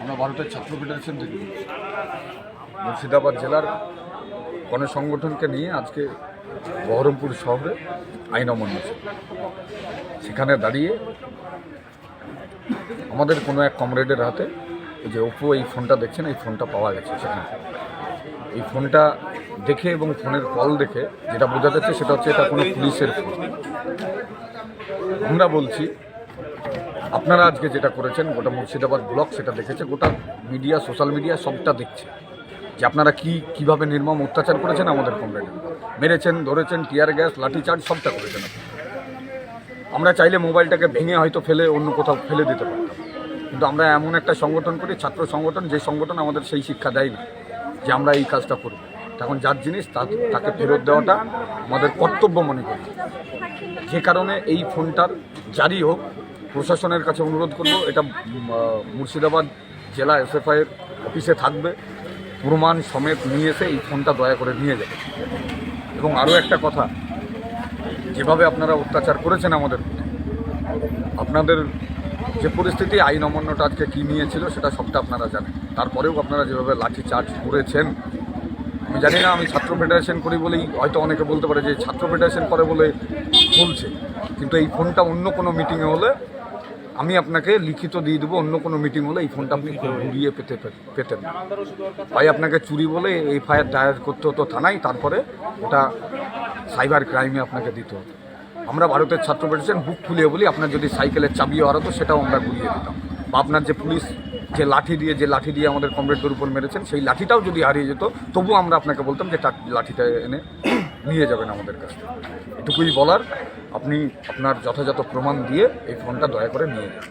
আমরা ভারতের ছাত্র ফেডারেশন থেকে মুর্শিদাবাদ জেলার গণসংগঠনকে নিয়ে আজকে বহরমপুর শহরে আইন অমান্য সেখানে দাঁড়িয়ে আমাদের কোনো এক কমরেডের হাতে যে ওপো এই ফোনটা দেখছেন, এই ফোনটা পাওয়া গেছে সেখানে। এই ফোনটা দেখে এবং ফোনের কল দেখে যেটা বোঝা যাচ্ছে সেটা হচ্ছে এটা কোনো পুলিশের ফোন। আমরা বলছি আপনারা আজকে যেটা করেছেন, গোটা মুর্শিদাবাদ ব্লক সেটা দেখেছে, গোটা মিডিয়া, সোশ্যাল মিডিয়া সবটা দেখছে। যে আপনারা কি, কীভাবে নির্মম অত্যাচার করেছেন আমাদের কমরেডের মেরেছেন, ধরেছেন, টিয়ার গ্যাস, লাঠিচার্জ, সবটা করেছেন আমরা চাইলে মোবাইলটাকে ভেঙে হয়তো ফেলে অন্য কোথাও ফেলে দিতে পারতাম। কিন্তু আমরা এমন একটা সংগঠন করি, ছাত্র সংগঠন, যে সংগঠন আমাদের সেই শিক্ষা দেয়নি যে আমরা এই কাজটা করব। এখন যার জিনিস তাকে ফেরত দেওয়াটা আমাদের কর্তব্য মনে করি। যে কারণে এই ফোনটার জারি হোক প্রশাসনের কাছে অনুরোধ করব, এটা মুর্শিদাবাদ জেলা এসএফআইয়ের অফিসে থাকবে। প্রমাণ সমেত নিয়ে এসে এই ফোনটা দয়া করে নিয়ে যাবে। এবং আরও একটা কথা, যেভাবে আপনারা অত্যাচার করেছেন আমাদের, আপনাদের যে পরিস্থিতি, আইন অমান্যটা আজকে কী নিয়েছিল সেটা সবটা আপনারা জানেন। তারপরেও আপনারা যেভাবে লাঠি চার্জ করেছেন, আমি জানি না, আমি ছাত্র ফেডারেশন করি বলেই হয়তো অনেকে বলতে পারে যে ছাত্র ফেডারেশন করে বলে বলছে। কিন্তু এই ফোনটা অন্য কোনো মিটিংয়ে হলে আমি আপনাকে লিখিত দিয়ে দেবো, অন্য কোনো মিটিং হলে এই ফোনটা আপনি ঘুরিয়ে পেতে পেতেন। ভাই আপনাকে চুরি বলে এফআইআর দায়ের করতে হতো থানায়, তারপরে ওটা সাইবার ক্রাইমে আপনাকে দিতে হতো আমরা ভারতের ছাত্র ফেডারেশন বুক খুলিয়ে বলি, আপনার যদি সাইকেলের চাবিও হারাতো সেটাও আমরা ঘুরিয়ে দিতাম বা আপনার যে পুলিশ যে লাঠি দিয়ে, যে লাঠি দিয়ে আমাদের কমরেডদের উপর মেরেছেন, সেই লাঠিটাও যদি হারিয়ে যেত, তবুও আমরা আপনাকে বলতাম যে লাঠিটা এনে নিয়ে যাবেন আমাদের কাছে এটুকুই বলার, আপনি আপনার যথাযথ প্রমাণ দিয়ে এই ফোনটা দয়া করে নিয়ে যান।